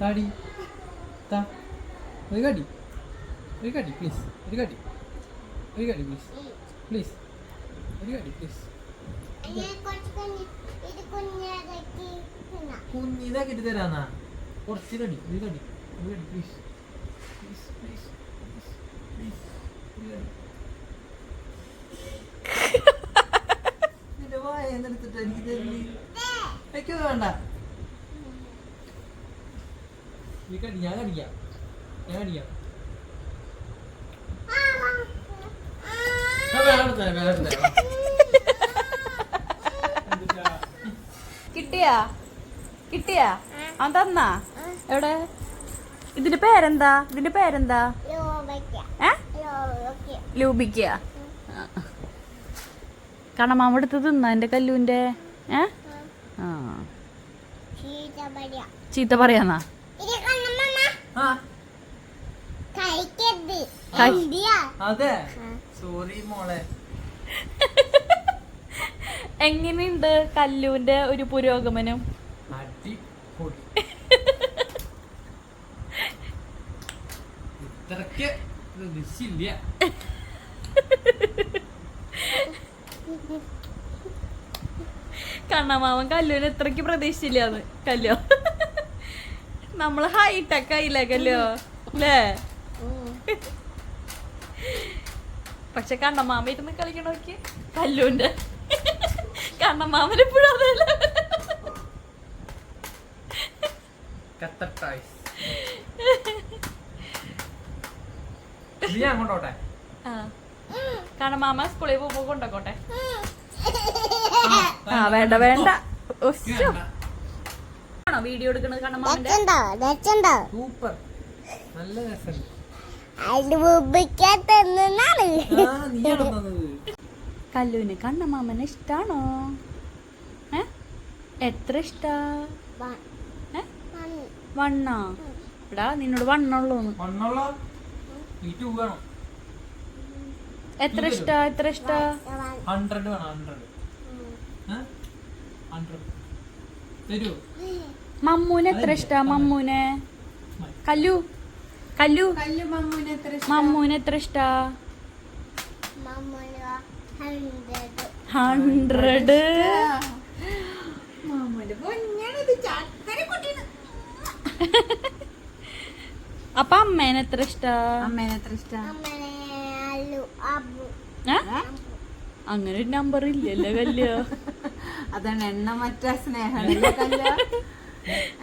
താടി. താ. ഒരു കാട്ടി ഒരു കാട്ടി പ്ലീസ് ഒരു കാട്ടി ഒരു കാട്ടി പ്ലീസ് പ്ലീസ് ഒരു കാട്ടി പ്ലീസ് കുഞ്ഞിതാക്കിട്ട് തരാന്നാ. കുറച്ച് കടി ഒരു കടി. ഒരു കടി please please please please please നിന്റെ വായ എന്നെടുത്തിട്ട് എനിക്ക് തരുന്നില്ല എനിക്കത് വേണ്ട. നീ കടി ഞാൻ കടിക്കാം ഞാൻ. എന്തിട്ടാ? കിട്ടിയാ? കിട്ടിയാ? ആ തന്നാ? എവിടെ? ഇതിന്റെ പേരെന്താ? ഇതിന്റെ പേരെന്താ? ഏ? ലൂബിക്ക. കണമാമ എടുത്ത് തിന്നാ എന്റെ കല്ലൂന്റെ ഏ? ആ. ചീത്ത പറയാന്നാ? അതെ. സോറി മോളെ. എങ്ങനെയുണ്ട് കല്ലൂന്റെ ഒരു പുരോഗമനം? അടിപൊളി. ഇത്രക്ക് കണ്ണമാവൻ കണ്ണമാമൻ കല്ലുവിന് എത്രക്ക് അത്. കല്ലോ. നമ്മൾ ഹൈടെക് ആയില്ലല്ലോ അല്ലേ പക്ഷെ കണ്ണമാമ ഇരുന്ന് കളിക്കണോക്ക് കല്ലുവിന്റെ കണ്ണമാമൻ എപ്പോഴും അതല്ല. കണ്ണമാമ സ്കൂളിൽ പോകുമ്പോ കൊണ്ടോട്ടെ ആ വേണ്ട. വേണ്ട ഉശ്ശോ. ആണോ വീഡിയോ എടുക്കണത് കണ്ണമാമന്റെ സൂപ്പർ. നല്ല രസം. അനുഭവിക്കാത്തന്നാണ് ആ നീയാണോ തന്നത്? കല്ലുവിന് കണ്ണമാമനെ ഇഷ്ടാണോ? എത്ര ഇഷ്ടാ? വണ്ണ വണ്ണാ? എടാ നിന്നോട് വണ്ണുള്ളൂന്ന് എത്ര ഇഷ്ടാ? എത്ര ഇഷ്ടാ? ഹൺഡ്രഡ് വേണം ഹൺഡ്രഡ് ഹൺഡ്രഡ് തരൂ. മമ്മൂന് എത്ര ഇഷ്ടാ മമ്മൂനെ. കല്ലു. കല്ലു. മമ്മൂന് എത്ര ഇഷ്ടാ ഹൺഡ്രഡ് അപ്പൊ അമ്മേനെ എത്ര ഇഷ്ടാ അമ്മേനെ എത്ര ഇഷ്ടാ? അങ്ങനെ ഒരു നമ്പർ ഇല്ലല്ലോ കല്യോ. അതാണ് എണ്ണ മറ്റാ സ്നേഹം. 啊